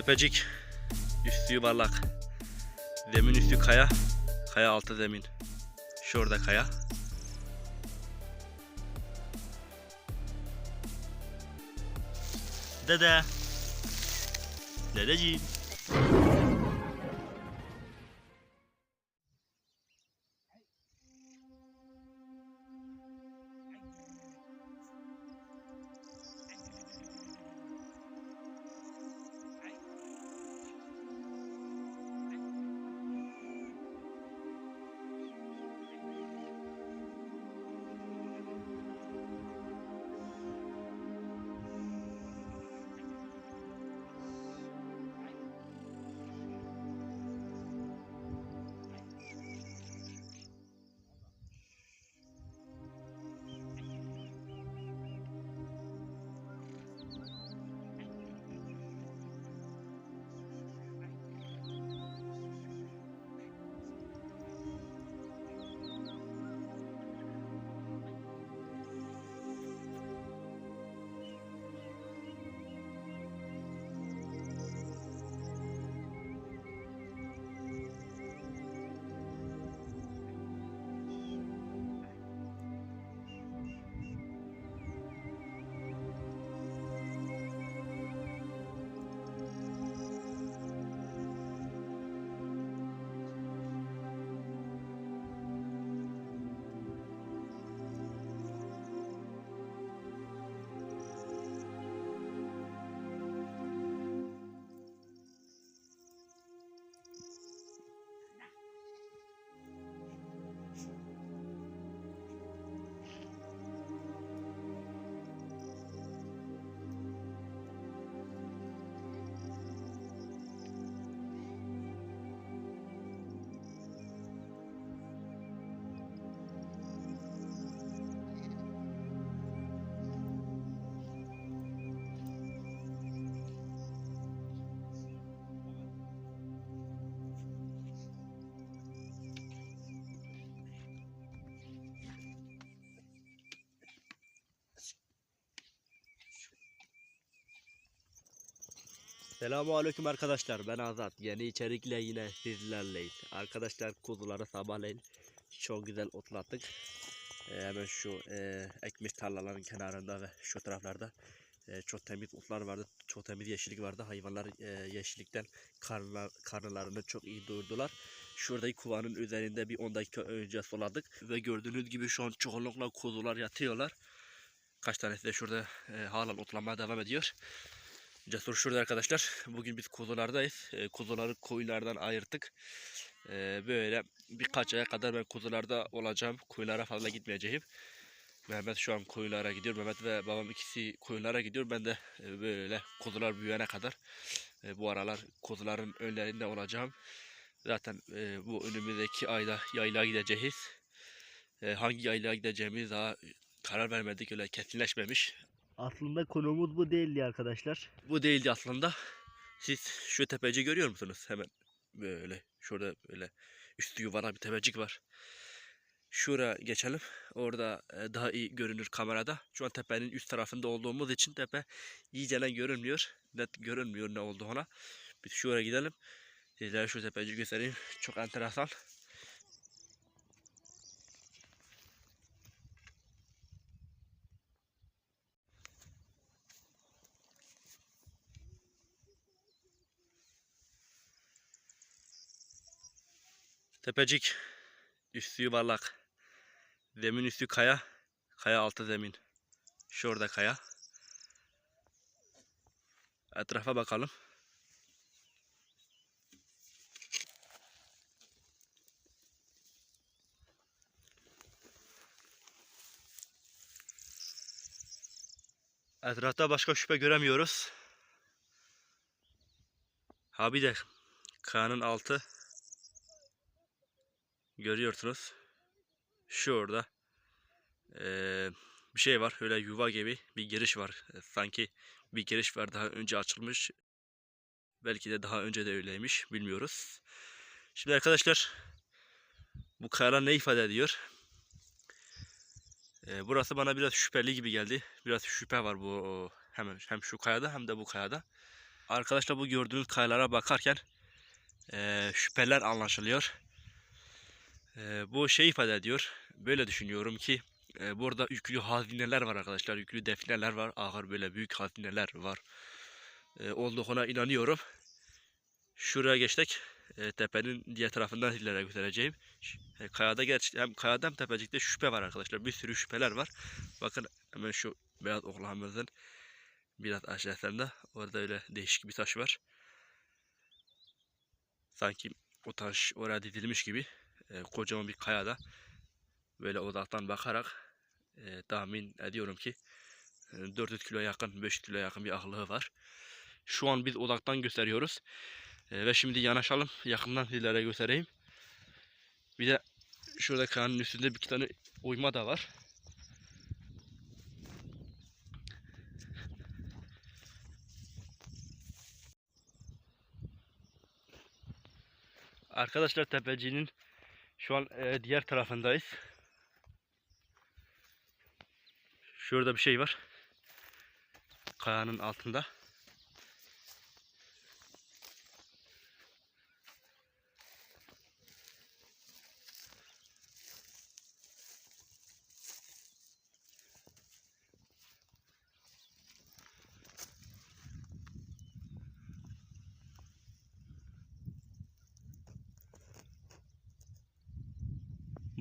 Tepecik. Üstü yuvarlak. Zemin üstü kaya. Kaya altı zemin. Şurada kaya. Dede. Dedeciğim. Selamun Aleyküm arkadaşlar. Ben Azat. Yeni içerikle yine sizlerleyiz. Arkadaşlar kuzuları sabahleyin çok güzel otlattık. Ee, hemen şu e, ekmiş tarlaların kenarında ve şu taraflarda e, çok temiz otlar vardı. Çok temiz yeşillik vardı. Hayvanlar e, yeşillikten karnlar, karnlarını çok iyi doyurdular. Şuradaki kuvanın üzerinde bir 10 dakika önce suladık. Ve gördüğünüz gibi şu an çoğunlukla kuzular yatıyorlar. Kaç tanesi de şurada e, halen otlamaya devam ediyor. Cesur şurada arkadaşlar. Bugün biz kuzulardayız. E, kuzuları koyunlardan ayırttık. E, böyle birkaç aya kadar ben kuzularda olacağım. Koyunlara fazla gitmeyeceğim. Mehmet şu an koyunlara gidiyor. Mehmet ve babam ikisi koyunlara gidiyor. Ben de e, böyle kuzular büyüyene kadar e, bu aralar kuzuların önlerinde olacağım. Zaten e, bu önümüzdeki ayda yaylağa gideceğiz. E, hangi yaylağa gideceğimiz daha karar vermedik. Öyle kesinleşmemiş. Aslında konumuz bu değildi arkadaşlar. Bu değildi aslında. Siz şu tepeci görüyor musunuz? Hemen böyle şurada böyle üstü yuvarlak bir tepecik var. Şuraya geçelim. Orada e, daha iyi görünür kamerada. Şu an tepenin üst tarafında olduğumuz için tepe iyicene görünmüyor. Net görünmüyor ne oldu ona. Biz şuraya gidelim. Sizlere şu tepeci göstereyim. Çok enteresan. Tepecik. Üstü yuvarlak. Zemin üstü kaya. Kaya altı zemin. Şurada kaya. Etrafa bakalım. Etrafta başka şüphe göremiyoruz. Ha bir de kayanın altı görüyorsunuz. Şurada eee, bir şey var. Öyle yuva gibi bir giriş var. E, Sanki bir giriş var daha önce açılmış. Belki de daha önce de öyleymiş. Bilmiyoruz. Şimdi arkadaşlar bu kayalar ne ifade ediyor? E, burası bana biraz şüpheli gibi geldi. Biraz şüphe var bu hem hem şu kayada hem de bu kayada. arkadaşlar bu gördüğünüz kayalara bakarken eee, şüpheler anlaşılıyor. Bu şey ifade ediyor. Böyle düşünüyorum ki eee, burada yüklü hazineler var arkadaşlar. Yüklü defineler var. Ağır böyle büyük hazineler var. Eee, olduğuna inanıyorum. Şuraya geçtik. Eee, tepenin diğer tarafından sizlere göstereceğim. E, Kayada gerçi hem kayada hem tepecikte şüphe var arkadaşlar. Bir sürü şüpheler var. Bakın hemen şu beyaz oğlanımızın biraz aşağısında orada öyle değişik bir taş var. Sanki o taş oraya dizilmiş gibi e, kocaman bir kayada böyle uzaktan bakarak e, tahmin ediyorum ki e, 400 kilo yakın 500 kilo yakın bir ağırlığı var. Şu an biz uzaktan gösteriyoruz. E, ve şimdi yanaşalım. Yakından sizlere göstereyim. Bir de şurada kayanın üstünde bir iki tane uyma da var. Arkadaşlar tepecinin şu an e, diğer tarafındayız. Şurada bir şey var. Kayanın altında.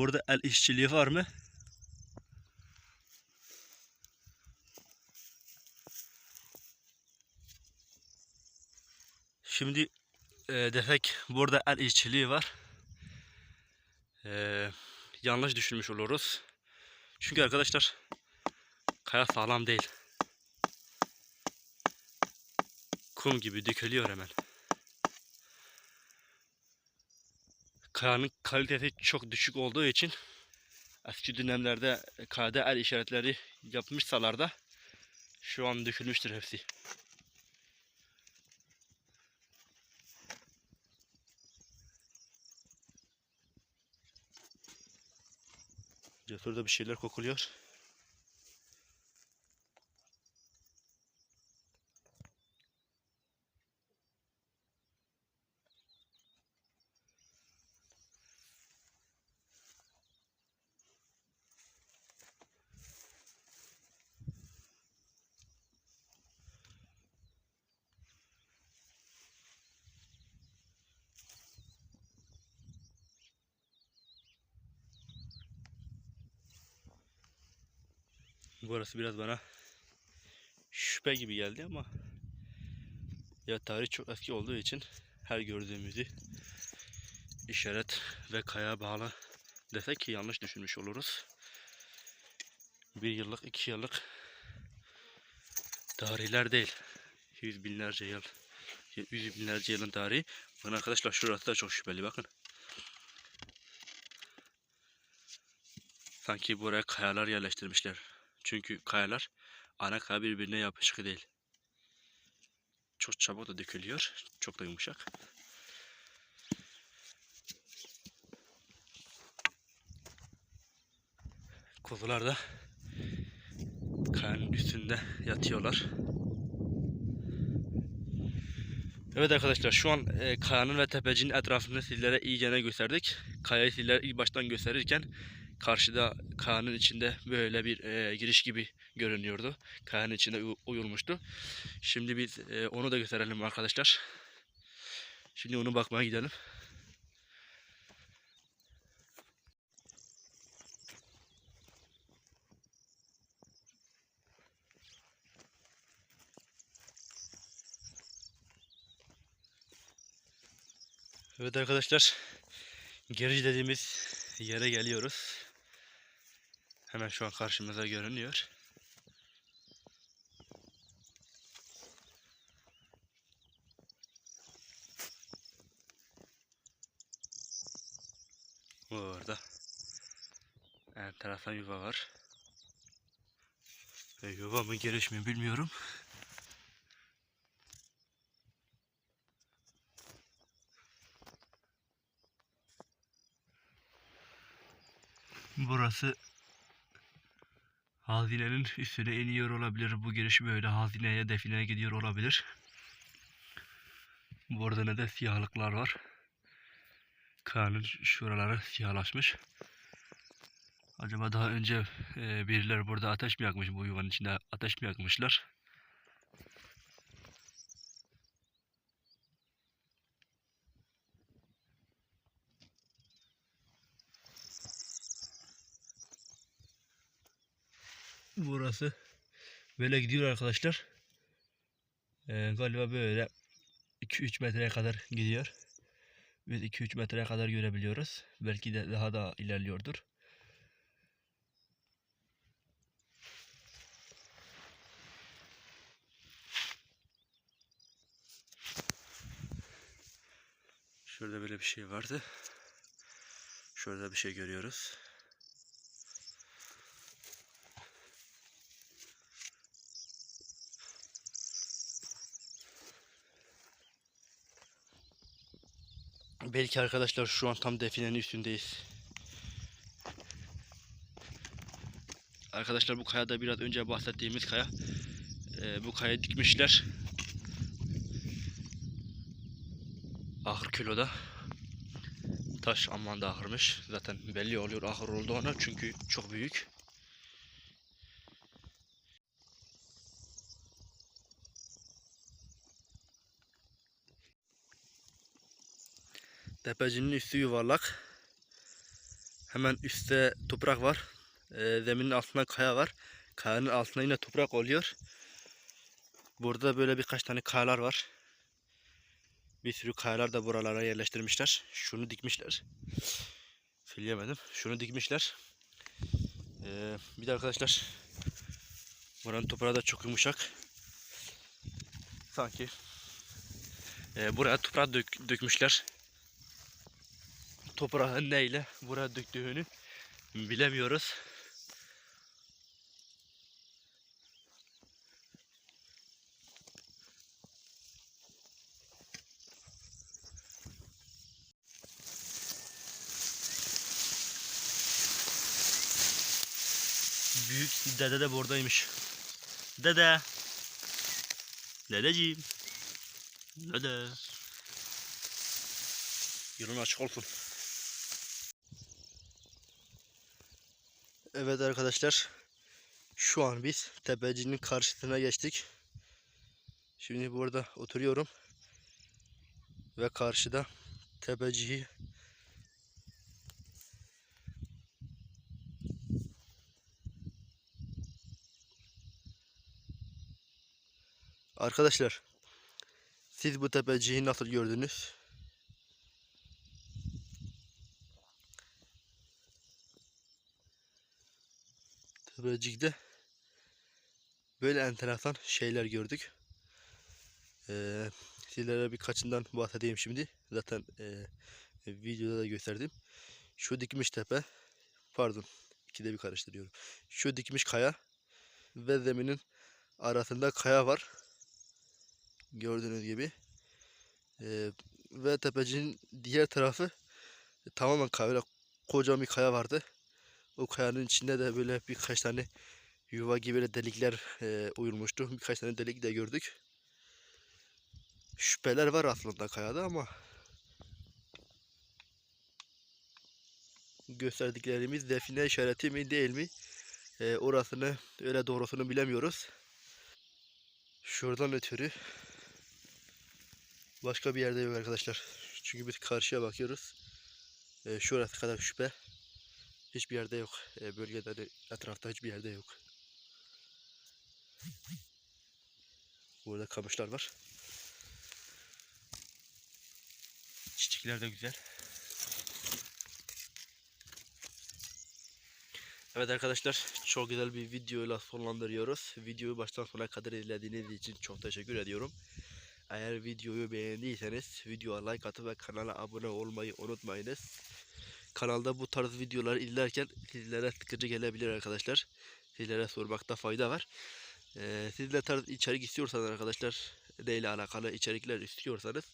Burada el işçiliği var mı? Şimdi e, desek burada el işçiliği var. E, yanlış düşünmüş oluruz. Çünkü arkadaşlar kaya sağlam değil. Kum gibi dökülüyor hemen. Kayanın kalitesi çok düşük olduğu için eski dönemlerde kayada el işaretleri yapmışsalar da şu an dökülmüştür hepsi. Cesur'da bir şeyler kokuluyor. Burası biraz bana şüphe gibi geldi ama ya tarih çok eski olduğu için her gördüğümüzü işaret ve kaya bağlı desek ki yanlış düşünmüş oluruz. Bir yıllık, iki yıllık tarihler değil. Yüz binlerce yıl, yüz binlerce yılın tarihi. Bakın arkadaşlar şurası da çok şüpheli bakın. Sanki buraya kayalar yerleştirmişler. Çünkü kayalar ana kaya birbirine yapışık değil. Çok çabuk da dökülüyor. Çok da yumuşak. Kuzular da kayanın üstünde yatıyorlar. Evet arkadaşlar şu an e, kayanın ve tepecinin etrafını sizlere iyicene gösterdik. Kayayı sizlere ilk baştan gösterirken karşıda kayanın içinde böyle bir e, giriş gibi görünüyordu. Kayanın içinde uy- uyulmuştu. Şimdi biz e, onu da gösterelim arkadaşlar. Şimdi onu bakmaya gidelim. Evet arkadaşlar. Gerici dediğimiz yere geliyoruz. Hemen şu an karşımıza görünüyor. Orada enteresan yuva var. Ve yuva mı giriş mi bilmiyorum. Burası hazinenin üstüne iniyor olabilir. Bu giriş böyle hazineye defineye gidiyor olabilir. Burada ne de siyahlıklar var. Kayanın şuraları siyahlaşmış. Acaba daha önce e, birileri burada ateş mi yakmış? Bu yuvanın içinde ateş mi yakmışlar? Burası böyle gidiyor arkadaşlar. Ee, galiba böyle 2-3 metreye kadar gidiyor. Biz 2-3 metreye kadar görebiliyoruz. Belki de daha da ilerliyordur. Şurada böyle bir şey vardı. Şurada bir şey görüyoruz. Belki arkadaşlar şu an tam definenin üstündeyiz. Arkadaşlar bu kayada biraz önce bahsettiğimiz kaya. Ee, bu kayayı dikmişler. Ahır kiloda. Taş aman da ahırmış. Zaten belli oluyor ahır olduğunu çünkü çok büyük. Tepecinin üstü yuvarlak. Hemen üstte toprak var. Ee, zeminin altında kaya var. Kayanın altında yine toprak oluyor. Burada böyle birkaç tane kayalar var. Bir sürü kayalar da buralara yerleştirmişler. Şunu dikmişler. Söyleyemedim. Şunu dikmişler. Ee, bir de arkadaşlar buranın toprağı da çok yumuşak. Sanki e, buraya toprağı dök, dökmüşler. Toprağı neyle buraya döktüğünü bilemiyoruz. Büyük dede de buradaymış. Dede. Dedeciğim. Dede. Yolun açık olsun. Evet arkadaşlar. Şu an biz tepecinin karşısına geçtik. Şimdi burada oturuyorum. Ve karşıda tepeciyi Arkadaşlar siz bu tepeciyi nasıl gördünüz? Tepecikte böyle enteresan şeyler gördük. Ee, sizlere birkaçından bahsedeyim şimdi. Zaten e, videoda da gösterdim. Şu dikmiş tepe, pardon ikide bir karıştırıyorum. Şu dikmiş kaya ve zeminin arasında kaya var. Gördüğünüz gibi. Ee, ve tepecinin diğer tarafı tamamen kaya, kocaman bir kaya vardı. O kayanın içinde de böyle birkaç tane yuva gibi böyle delikler e, uyulmuştu. Birkaç tane delik de gördük. Şüpheler var aslında kayada ama gösterdiklerimiz define işareti mi değil mi? E, orasını öyle doğrusunu bilemiyoruz. Şuradan ötürü başka bir yerde yok arkadaşlar. Çünkü biz karşıya bakıyoruz. E, şurası kadar şüphe. Hiçbir yerde yok. E, bölgede de etrafta hiçbir yerde yok. Burada kamışlar var. Çiçekler de güzel. Evet arkadaşlar çok güzel bir videoyla sonlandırıyoruz. Videoyu baştan sona kadar izlediğiniz için çok teşekkür ediyorum. Eğer videoyu beğendiyseniz videoya like atıp ve kanala abone olmayı unutmayınız. Kanalda bu tarz videoları izlerken sizlere sıkıcı gelebilir arkadaşlar. Sizlere sormakta fayda var. Ee, siz de tarz içerik istiyorsanız arkadaşlar ne ile alakalı içerikler istiyorsanız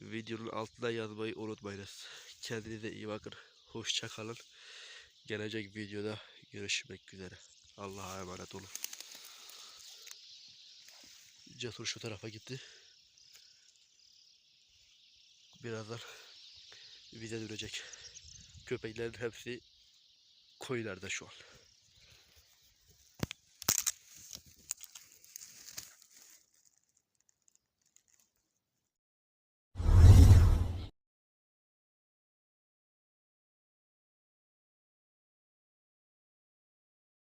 videonun altına yazmayı unutmayınız. Kendinize iyi bakın. Hoşça kalın. Gelecek videoda görüşmek üzere. Allah'a emanet olun. Cesur şu tarafa gitti. birazdan bize dönecek. Köpeklerin hepsi koylarda şu an.